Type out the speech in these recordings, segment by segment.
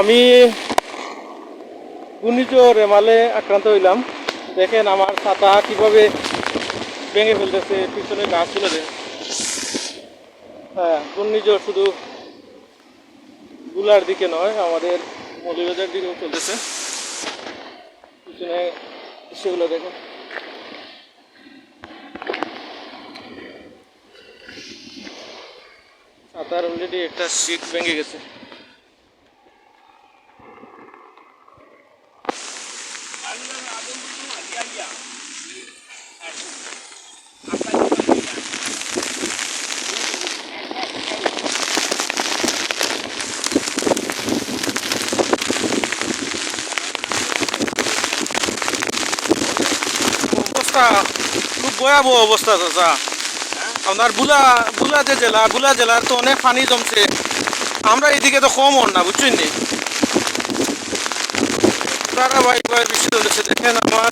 আমি ঘূর্ণিঝড় রেমালে আক্রান্ত হইলাম। দেখেন আমার ছাতা কীভাবে ভেঙে ফেলতেছে, পিছনে গাছগুলো দেখেন হ্যাঁ ঘূর্ণিঝড় শুধু গুলার দিকে নয়, আমাদের মলিবাজার দিকেও চলতেছে। পিছনে সেগুলো দেখেন। ছাতার অলরেডি একটা সিট ভেঙে গেছে। খুব ভয়াবহ অবস্থা, চাচা। আপনার বুলা বুলা যে জেলা, বুলা জেলার তো অনেক পানি জমছে। আমরা এদিকে তো কম না, বুঝছেন ধারাবাহিকভাবে বৃষ্টি চলেছে দেখেন আমার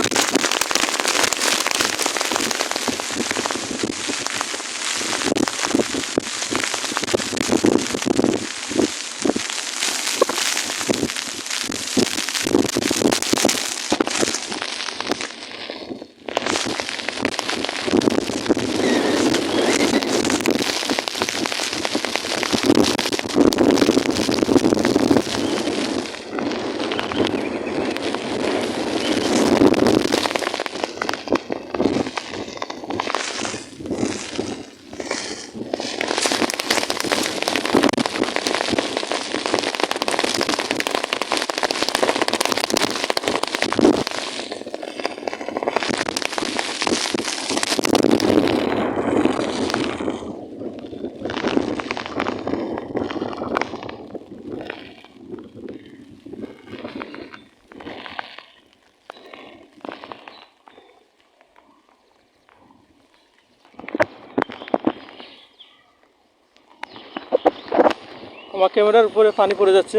আমার ক্যামেরার উপরে পানি পড়ে যাচ্ছে।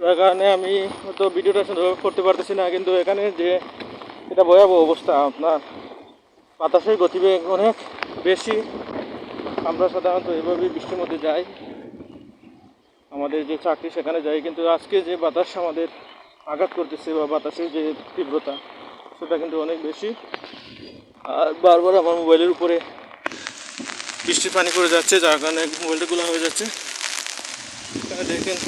যার কারণে আমি হয়তো ভিডিওটা সুন্দরভাবে করতে পারতেছি না, কিন্তু এখানে যে এটা ভয়াবহ অবস্থা আপনার। বাতাসের গতিবেগ অনেক বেশি। আমরা সাধারণত এভাবেই বৃষ্টির মধ্যে যাই। আমাদের যে চাকরি সেখানে যাই, কিন্তু আজকে যে বাতাস আমাদের আঘাত করতেছে বা বাতাসের যে তীব্রতা, সেটা কিন্তু অনেক বেশি। আর বারবার আমার মোবাইলের উপরে বৃষ্টির পানি পড়ে যাচ্ছে, যার কারণে মোবাইলটা গুলো হয়ে যাচ্ছে। এখানে দেখেন